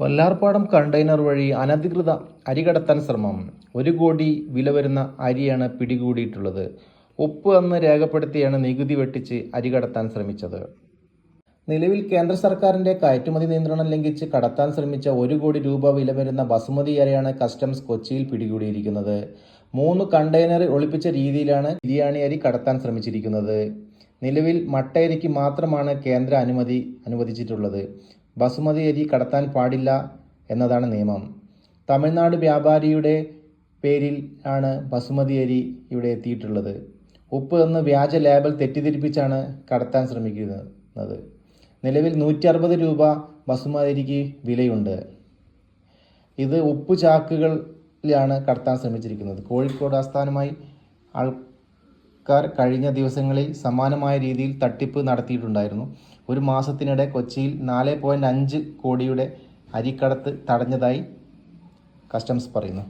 Vallarpadam container വഴി അനധികൃത അരി കടത്താൻ ശ്രമം. ഒരു കോടി വില വരുന്ന അരിയാണ് പിടികൂടിയിട്ടുള്ളത്. ഒപ്പ് എന്ന് രേഖപ്പെടുത്തിയാണ് നികുതി വെട്ടിച്ച് അരി കടത്താൻ ശ്രമിച്ചത്. നിലവിൽ കേന്ദ്ര സർക്കാരിന്റെ കയറ്റുമതി നിയന്ത്രണം ലംഘിച്ച് കടത്താൻ ശ്രമിച്ച ഒരു കോടി രൂപ വില വരുന്ന ബസുമതി അരിയാണ് കസ്റ്റംസ് കൊച്ചിയിൽ പിടികൂടിയിരിക്കുന്നത്. മൂന്ന് കണ്ടെയ്നർ ഒളിപ്പിച്ച രീതിയിലാണ് ബിരിയാണി അരി കടത്താൻ ശ്രമിച്ചിരിക്കുന്നത്. നിലവിൽ മട്ടയരിക്ക് മാത്രമാണ് കേന്ദ്ര അനുമതി അനുവദിച്ചിട്ടുള്ളത്. ബസുമതി അരി കടത്താൻ പാടില്ല എന്നതാണ് നിയമം. തമിഴ്നാട് വ്യാപാരിയുടെ പേരിൽ ആണ് ബസുമതി അരി ഇവിടെ എത്തിയിട്ടുള്ളത്. ഉപ്പ് എന്ന് വ്യാജ ലേബൽ തെറ്റിദ്ധരിപ്പിച്ചാണ് കടത്താൻ ശ്രമിക്കുന്നത്. നിലവിൽ നൂറ്റി അറുപത് രൂപ ബസുമതി അരിക്ക് വിലയുണ്ട്. ഇത് ഉപ്പ് ചാക്കുകളിലാണ് കടത്താൻ ശ്രമിച്ചിരിക്കുന്നത്. കോഴിക്കോട് ആസ്ഥാനമായി ആൾക്കാർ കഴിഞ്ഞ ദിവസങ്ങളിൽ സമാനമായ രീതിയിൽ തട്ടിപ്പ് നടത്തിയിട്ടുണ്ടായിരുന്നു. ഒരു മാസത്തിനിടെ കൊച്ചിയിൽ നാല് പോയിന്റ് അഞ്ച് കോടിയുടെ അരിക്കടത്ത് തടഞ്ഞതായി കസ്റ്റംസ് പറയുന്നു.